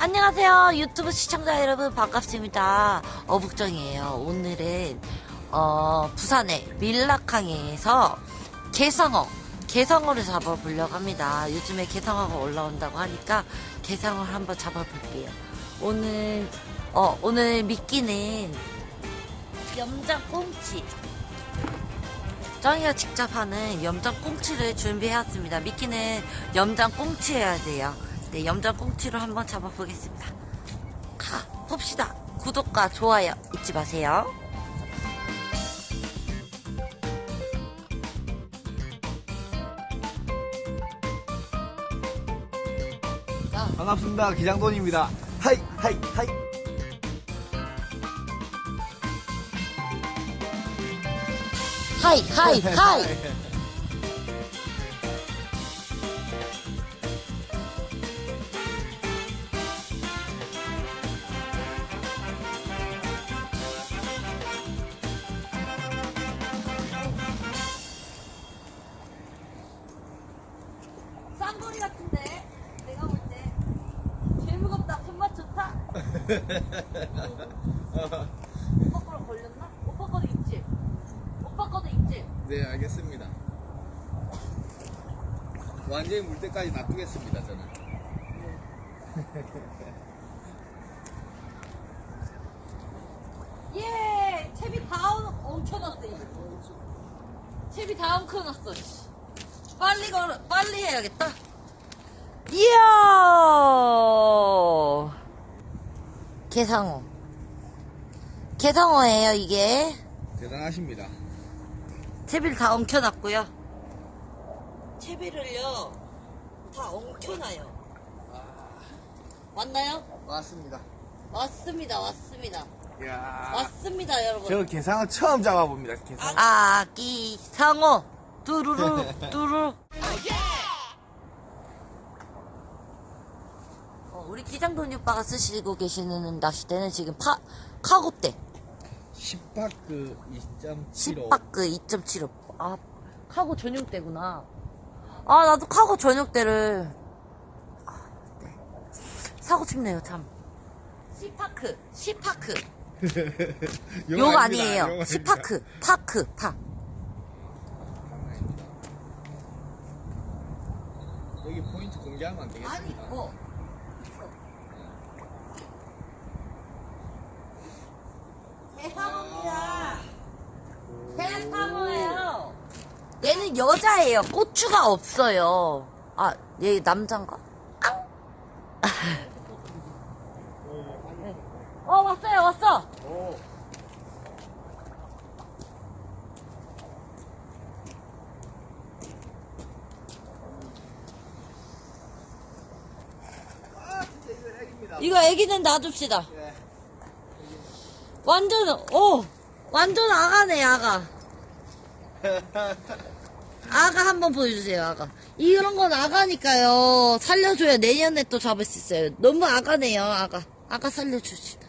안녕하세요. 유튜브 시청자 여러분 반갑습니다. 어북정이에요. 오늘은 어, 부산의 밀락항에서 개성어, 개성어를 잡아보려고 합니다. 요즘에 개성어가 올라온다고 하니까 개성어를 한번 잡아볼게요. 오늘 어, 오늘 미끼는 염장 꽁치. 정이가 직접 하는 염장 꽁치를 준비해왔습니다. 미끼는 염장 꽁치 해야 돼요. 네, 염장 꽁치로 한번 잡아보겠습니다. 가, 봅시다. 구독과 좋아요 잊지 마세요. 반갑습니다. 기장돈입니다. 하이, 하이, 하이. 하이, 하이, 하이. 오빠 거랑 걸렸나? 오빠 거도 있지? 오빠 거도 있지? 네, 알겠습니다. 완전히 물 때까지 놔두겠습니다, 저는. 예! 채비 다 엉켜놨어, 이거. 채비 다 엉켜놨어, 씨. 빨리 걸어, 빨리 해야겠다. 이야! 개상어. 개상어예요, 이게. 대단하십니다. 채비를 다 엉켜놨고요. 채비를요, 다 엉켜놔요. 왔나요? 맞습니다. 왔습니다, 왔습니다. 이야. 왔습니다, 여러분. 저 개상어 처음 잡아봅니다, 개상어. 아기 상어 뚜루루 뚜루 어, 우리 기장돈이 오빠가 쓰시고 계시는 낚싯대는 지금 파 카고대 10파크 2.75. 10바크 2.75. 아 카고 전용대구나. 아 나도 카고 전용대를 아, 네. 사고 싶네요 참. 10파크 10파크 욕 아니에요. 10파크 파크 파. 여기 포인트 공개하면 안 아니 되겠습니다. 뭐 대상어입니다 대상어예요 얘는 여자예요 고추가 없어요 아 얘 남잔가? 어 왔어요 왔어 오. 아, 이거 애기는 놔둡시다 예. 완전 오! 완전 아가네 아가. 아가 한번 보여주세요 아가. 이런 건 아가니까요. 살려줘야 내년에 또 잡을 수 있어요. 너무 아가네요 아가. 아가 살려줍시다.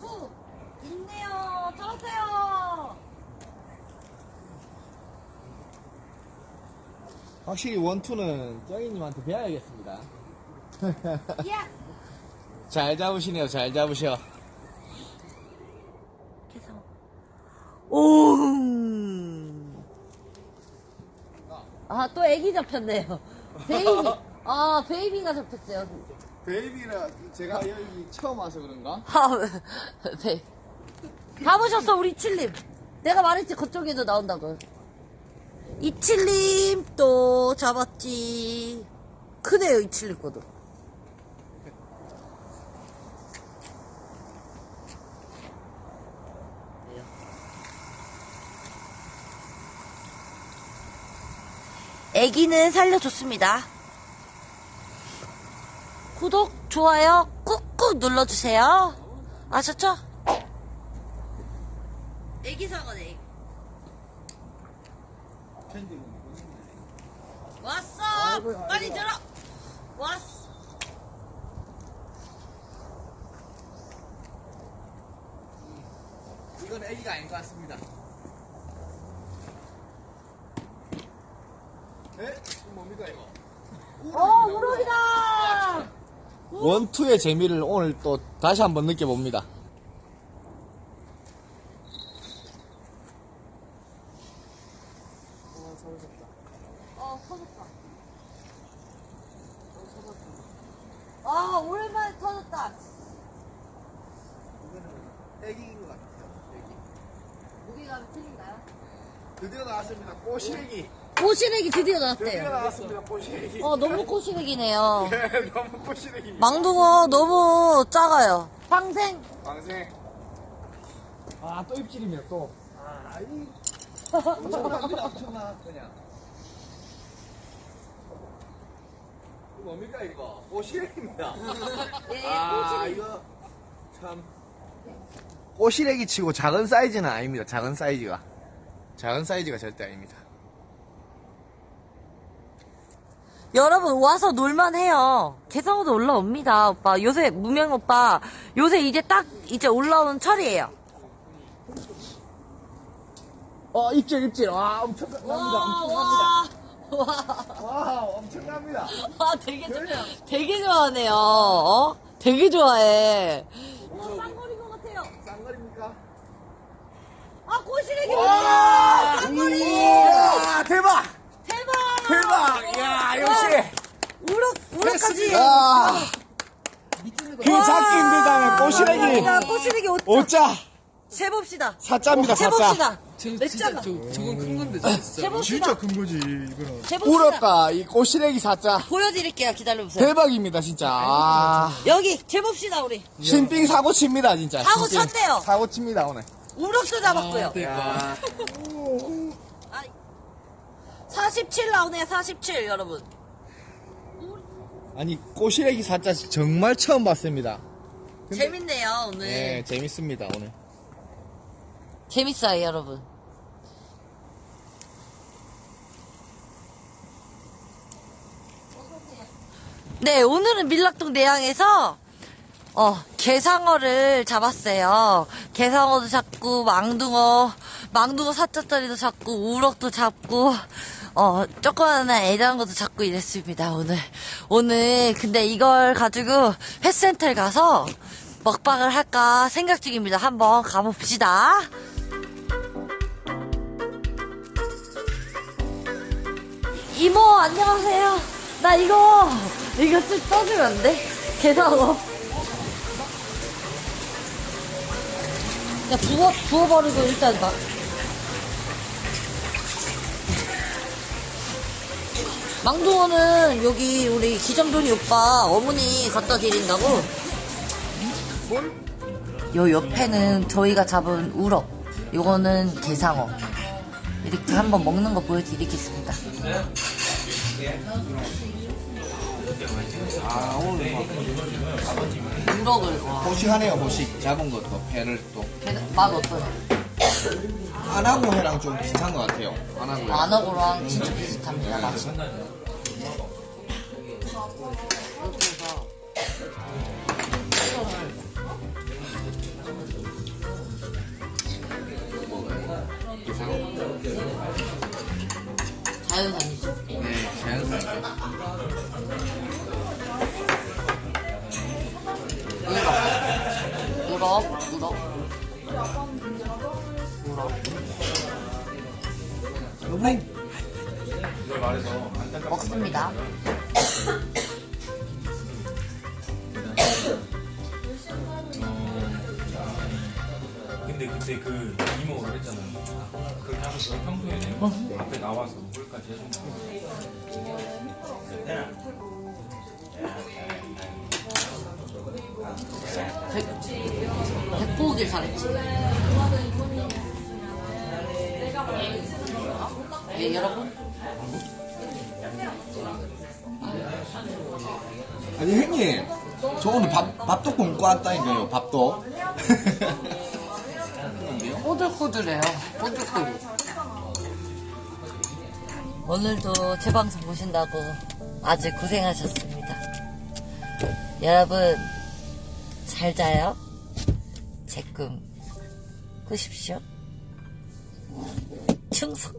후 있네요. 잡았어요. 확실히 원투는 쩡이님한테 배워야겠습니다. 야 잘 잡으시네요, 잘 잡으셔. 계속 오. 아, 또 애기 잡혔네요. 베이비. 아, 베이비가 잡혔어요. 베이비라 제가 여기 처음 와서 그런가? 아, 베. 잡으셨어, 우리 칠림. 내가 말했지, 그쪽에도 나온다고. 이칠림 또 잡았지. 크네요, 이칠림 거도. 애기는 살려줬습니다. 구독, 좋아요 꾹꾹 눌러주세요. 아셨죠? 애기 사과네. 왔어. 빨리 들어. 왔어. 이건 애기가 아닌 것 같습니다. 에? 이거 뭡니까 이거? 어, 우럭이다! 원투의 재미를 오늘 또 다시 한번 느껴봅니다. 어, 터졌다. 아, 오랜만에 터졌다. 애기인 것 같아요. 무게감이 틀린가요? 드디어 나왔습니다. 꼬시래기. 꼬시래기 드디어 드디어 나왔대요. 나왔습니다. 꼬시래기. 어, 너무 꼬시래기네요. 네, 너무 꼬시래기. 망둥어 너무 작아요. 평생 방생. 아, 또 입질이면 또. 아, 이. 엄청납니다, 엄청나. 그냥. 이거 뭡니까, 이거? 꼬시래기입니다. 예, 아, 이거 참. 꼬시래기 치고 작은 사이즈는 아닙니다. 작은 사이즈가. 작은 사이즈가 절대 아닙니다. 여러분 와서 놀만 해요. 개성어도 올라옵니다, 오빠. 요새 무명 오빠 요새 이제 딱 이제 올라오는 철이에요. 어, 입질, 입질. 와, 엄청납니다. 엄청납니다. 와, 와, 엄청납니다. 와, 되게 좋- 그냥. 되게 좋아하네요. 어? 되게 좋아해. 쌍거리인 것 같아요. 쌍거리입니까? 아, 꼬시래기 와, 쌍거리. 우와, 대박! 대박. 야, 역시! 우럭 우럭까지. 야, 그 잡기 힘들다면 꼬시래기. 야, 꼬시래기 옷. 오 자! 재봅시다. 사자입니다, 사자. 재봅시다. 저, 몇 진짜 자가? 저, 저건 큰 건데 진짜. 재봅시다. 큰 거지, 이거는. 재봅시다. 울었다, 이 꼬시래기 사자. 보여드릴게요. 기다려보세요. 대박입니다, 진짜. 아, 여기 재봅시다 우리. 신빙 사고 칩니다, 진짜. 사고 신빙. 쳤네요. 사고 칩니다, 오늘. 우럭도 잡았고요. 아, 대박. 야, 47 나오네요. 47 여러분. 아니, 꼬시래기 사자 정말 처음 봤습니다. 근데- 재밌네요 오늘. 네, 재밌습니다, 오늘. 재밌어요 여러분. 네 오늘은 밀락동 내양에서 어, 게상어를 잡았어요. 게상어도 잡고, 망둥어, 망둥어 사자짜리도 잡고, 우럭도 잡고, 어, 조그마한 애장한 것도 잡고 이랬습니다, 오늘. 오늘, 근데 이걸 가지고 펫센터에 가서 먹방을 할까 생각 중입니다. 한번 가봅시다. 이모, 안녕하세요. 나 이거, 이거 쓱 떠주면 안 돼? 게상어. 야, 부어, 부어버리고 일단 막. 망둥어는 여기 우리 기정돈이 오빠 어머니 갖다 드린다고. 요 옆에는 저희가 잡은 우럭. 요거는 게상어. 이렇게 한번 먹는 거 보여드리겠습니다. 아, 오늘 막 우럭을, 와. 보식하네요, 보식. 잡은 것도, 회를 또. 맛 어떠세요? 안하고 회랑 좀 비슷한 것 같아요. 안하고 회. 안하고랑 진짜 비슷합니다, 맛이. 자연산이죠. 네, 자연스럽게. 우럭, 우럭. 우럭. 먹습니다. 근데 그때 그 이모 그랬잖아. 그렇게 하면서 평소에 앞에 나와서 물까지 해준 거. 백, 백고 오길 잘했지. 예, 여러분. 아니, 형님. 저 오늘 밥, 밥도 굶고 왔다니까요, 밥도. 꼬들꼬들해요. 꼬들꼬들. 오늘도 제 방송 보신다고 아주 고생하셨습니다. 여러분, 잘 자요. 제 꿈 꾸십시오. 충성.